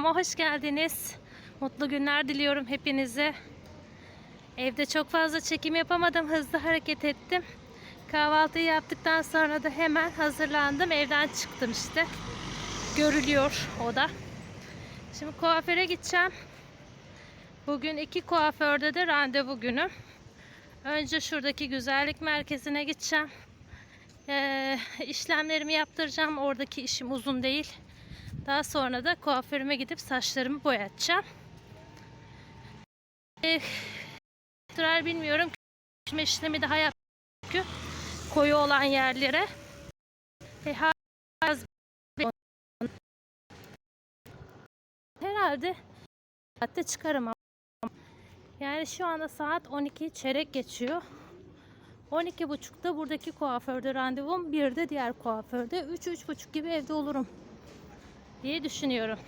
Videoma hoş geldiniz. Mutlu günler diliyorum hepinize. Evde çok fazla çekim yapamadım. Hızlı hareket ettim. Kahvaltıyı yaptıktan sonra da hemen hazırlandım. Evden çıktım işte. Görülüyor o da. Şimdi kuaföre gideceğim. Bugün iki kuaförde de randevu günü. Önce şuradaki güzellik merkezine gideceğim. Ee, işlemlerimi yaptıracağım. Oradaki işim uzun değil. Daha sonra da kuaförüme gidip saçlarımı boyatacağım. Ee, durar bilmiyorum. Küçme işlemi daha yap çünkü koyu olan yerlere. E, herhalde saatte çıkarım ama. Yani şu anda saat 12 çeyrek geçiyor. 12.30'da buradaki kuaförde randevum. Bir de diğer kuaförde. 3-3.30 gibi evde olurum. Diye düşünüyorum.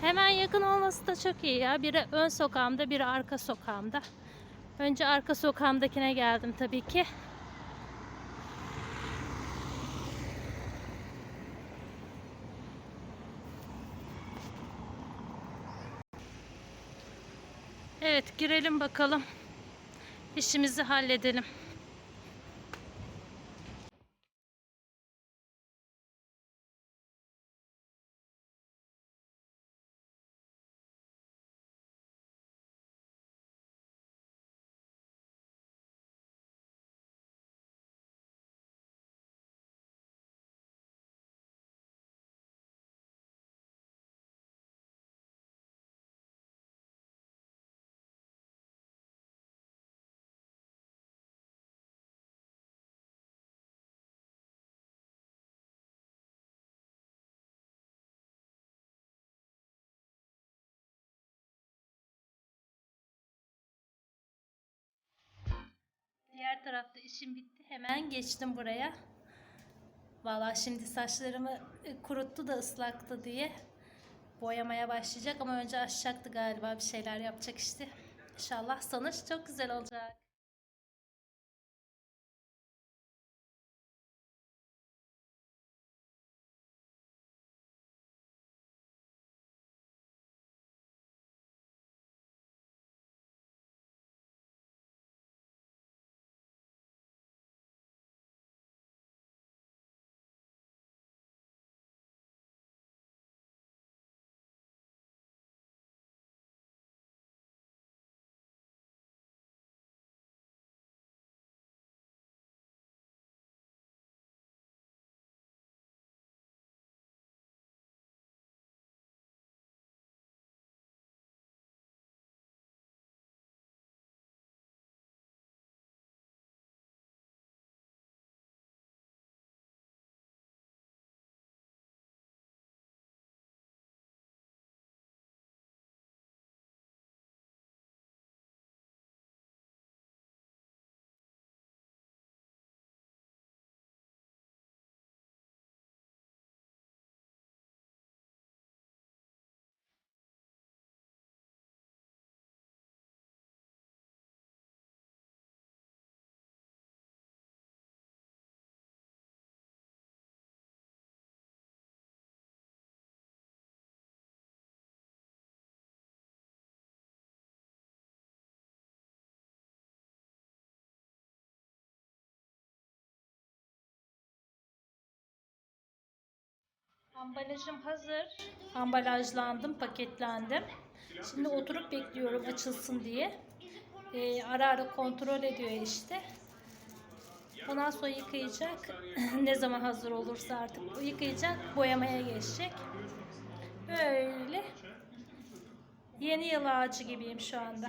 Hemen yakın olması da çok iyi ya. Biri ön sokağımda, biri arka sokağımda. Önce arka sokağımdakine geldim tabii ki. Evet girelim bakalım. İşimizi halledelim. Diğer tarafta işim bitti. Hemen geçtim buraya. Valla şimdi saçlarımı e, kuruttu da ıslaktı diye boyamaya başlayacak ama önce açacaktı galiba bir şeyler yapacak işte. İnşallah sonuç çok güzel olacak. Ambalajım hazır. Ambalajlandım, paketlendim. Şimdi oturup bekliyorum açılsın diye. Ee, ara ara kontrol ediyor işte. Ondan sonra yıkayacak. ne zaman hazır olursa artık yıkayacak, boyamaya geçecek. Böyle. Yeni yıl ağacı gibiyim şu anda.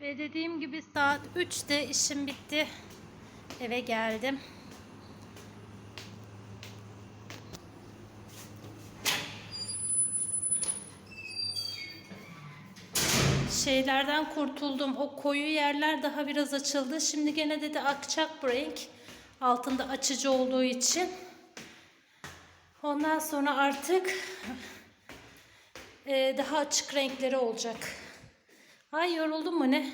Ve dediğim gibi saat 3'te işim bitti. Eve geldim. Şeylerden kurtuldum. O koyu yerler daha biraz açıldı. Şimdi gene dedi akacak bu renk. Altında açıcı olduğu için. Ondan sonra artık e, daha açık renkleri olacak. Ay yoruldum mu ne?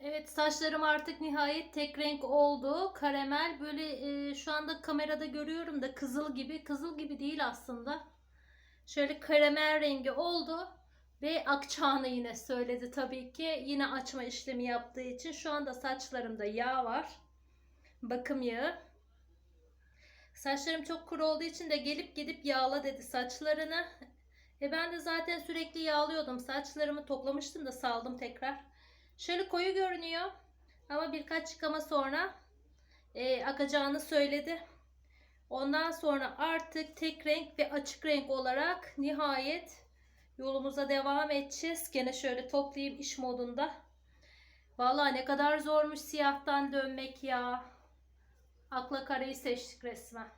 Evet saçlarım artık nihayet tek renk oldu. Karamel böyle e, şu anda kamerada görüyorum da kızıl gibi. Kızıl gibi değil aslında. Şöyle karamel rengi oldu. Ve akçağını yine söyledi tabii ki. Yine açma işlemi yaptığı için. Şu anda saçlarımda yağ var. Bakım yağı. Saçlarım çok kuru olduğu için de gelip gidip yağla dedi saçlarını. E ben de zaten sürekli yağlıyordum. Saçlarımı toplamıştım da saldım tekrar. Şöyle koyu görünüyor. Ama birkaç yıkama sonra e, akacağını söyledi. Ondan sonra artık tek renk ve açık renk olarak nihayet yolumuza devam edeceğiz. Gene şöyle toplayayım iş modunda. Vallahi ne kadar zormuş siyahtan dönmek ya. Akla karayı seçtik resmen.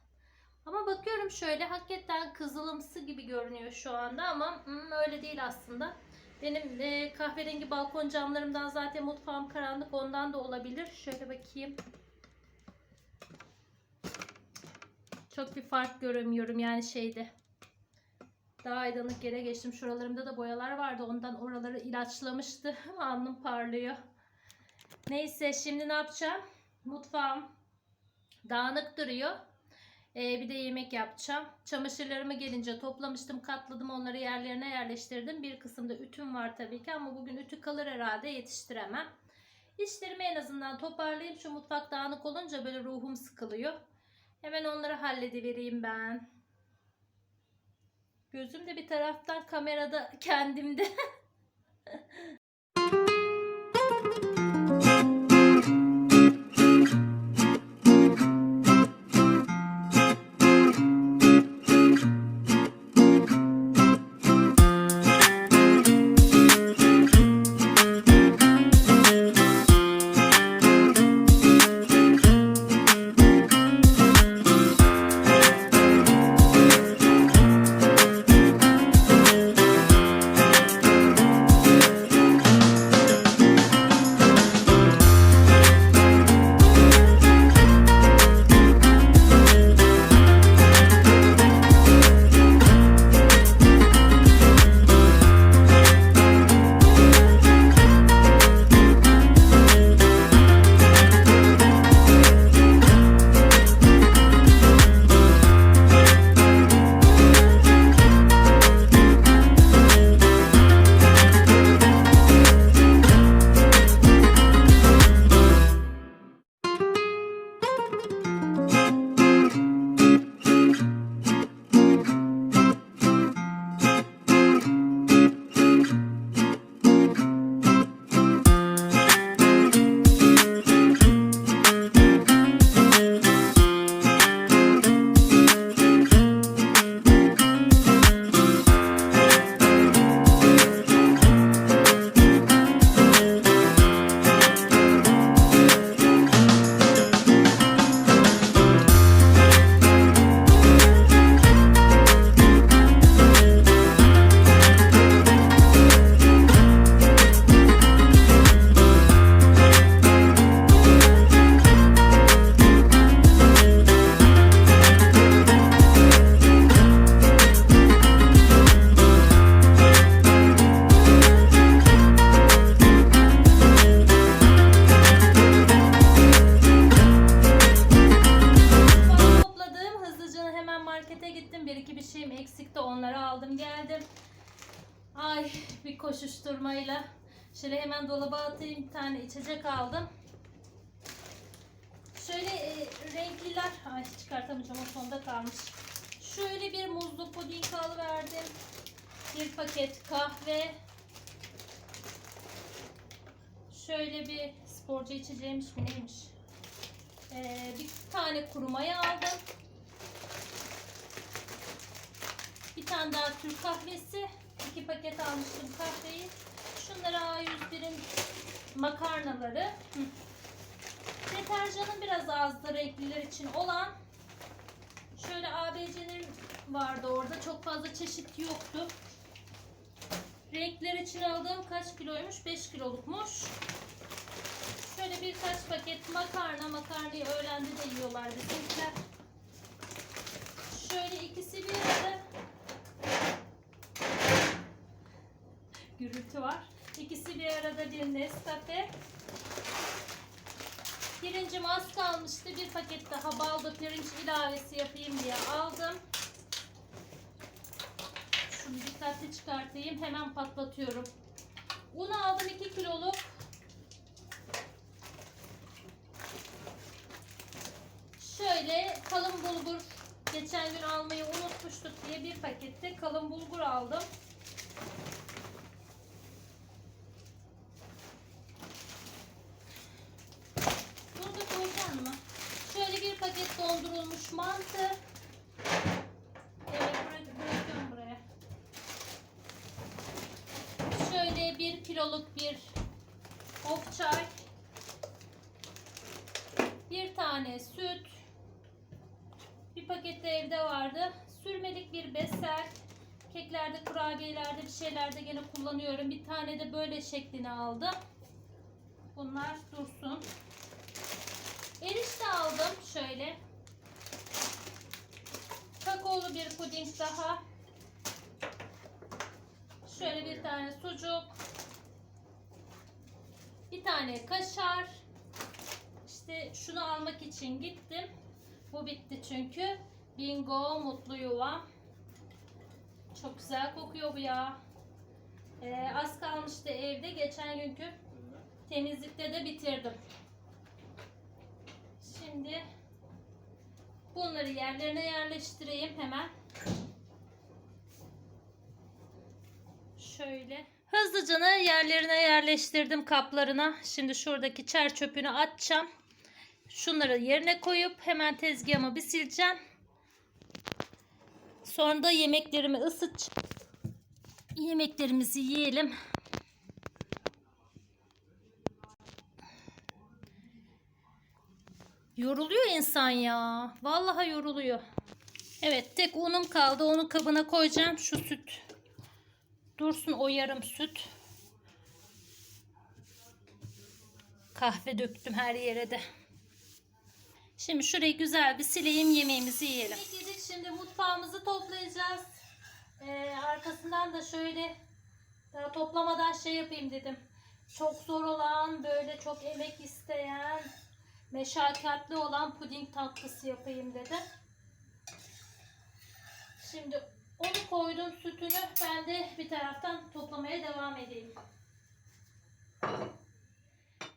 Ama bakıyorum şöyle hakikaten kızılımsı gibi görünüyor şu anda ama hmm, öyle değil aslında. Benim e, kahverengi balkon camlarımdan zaten mutfağım karanlık ondan da olabilir. Şöyle bakayım. Çok bir fark göremiyorum yani şeyde. Daha aydınlık yere geçtim. Şuralarımda da boyalar vardı. Ondan oraları ilaçlamıştı. Alnım parlıyor. Neyse şimdi ne yapacağım? Mutfağım dağınık duruyor. Ee, bir de yemek yapacağım. Çamaşırlarımı gelince toplamıştım, katladım, onları yerlerine yerleştirdim. Bir kısımda ütüm var tabii ki ama bugün ütü kalır herhalde yetiştiremem. İşlerimi en azından toparlayayım. Şu mutfak dağınık olunca böyle ruhum sıkılıyor. Hemen onları halledivereyim ben. Gözüm de bir taraftan kamerada kendimde. Hemen dolaba atayım. Bir tane içecek aldım. Şöyle e, renkliler. Ay çıkartamayacağım. O sonda kalmış. Şöyle bir muzlu puding alıverdim. Bir paket kahve. Şöyle bir sporcu içeceğimiz mi neymiş? Ee, bir tane kuru maya aldım. Bir tane daha Türk kahvesi. iki paket almıştım kahveyi. Şunları A101'in makarnaları. Hı. Deterjanım biraz azdı renkliler için olan. Şöyle ABC'nin vardı orada. Çok fazla çeşit yoktu. Renkler için aldığım kaç kiloymuş? 5 kilolukmuş. Şöyle birkaç paket makarna. Makarnayı öğlende de yiyorlar bizimkiler. Şöyle ikisi bir arada. Gürültü var. İkisi bir arada bir Nescafe. Pirincim az kalmıştı. Bir paket daha baldo pirinç ilavesi yapayım diye aldım. Şunu dikkatli çıkartayım. Hemen patlatıyorum. Un aldım 2 kiloluk. Şöyle kalın bulgur geçen gün almayı unutmuştuk diye bir pakette kalın bulgur aldım. Bunu da koyacağım mı? Şöyle bir paket dondurulmuş mantı. Şöyle bir kiloluk bir of çay. Bir tane süt. Bir paket de evde vardı. Sürmelik bir besel. Keklerde, kurabiyelerde bir şeylerde gene kullanıyorum. Bir tane de böyle şeklini aldım. Bunlar dursun. Erişte aldım şöyle. Kakaolu bir puding daha. Şöyle bir tane sucuk. Bir tane kaşar. İşte şunu almak için gittim. Bu bitti çünkü. Bingo mutlu yuva. Çok güzel kokuyor bu ya. Ee, az kalmıştı evde. Geçen günkü temizlikte de bitirdim. Şimdi bunları yerlerine yerleştireyim hemen. Şöyle. Hızlıca yerlerine yerleştirdim kaplarına. Şimdi şuradaki çer çöpünü atacağım. Şunları yerine koyup hemen tezgahımı bir sileceğim. Sonra da yemeklerimi ısıtacağım. Yemeklerimizi yiyelim. Yoruluyor insan ya. Vallahi yoruluyor. Evet tek unum kaldı. Onu kabına koyacağım. Şu süt. Dursun o yarım süt. Kahve döktüm her yere de. Şimdi şurayı güzel bir sileyim yemeğimizi yiyelim. Yedik şimdi mutfağımızı toplayacağız. Ee, arkasından da şöyle daha toplamadan şey yapayım dedim. Çok zor olan böyle çok emek isteyen meşakkatli olan puding tatlısı yapayım dedim. Şimdi onu koydum sütünü. Ben de bir taraftan toplamaya devam edeyim.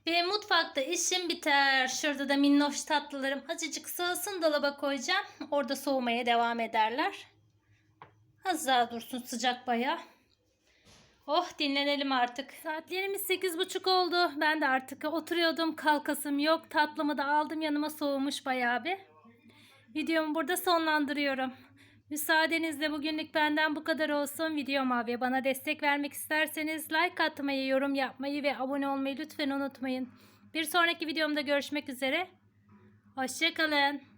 Ve mutfakta işim biter. Şurada da minnoş tatlılarım azıcık sığsın dolaba koyacağım. Orada soğumaya devam ederler. Az daha dursun sıcak baya. Oh dinlenelim artık. Saatlerimiz sekiz buçuk oldu. Ben de artık oturuyordum. Kalkasım yok. Tatlımı da aldım yanıma soğumuş bayağı bir. Videomu burada sonlandırıyorum. Müsaadenizle bugünlük benden bu kadar olsun. Videoma ve bana destek vermek isterseniz like atmayı, yorum yapmayı ve abone olmayı lütfen unutmayın. Bir sonraki videomda görüşmek üzere. Hoşçakalın.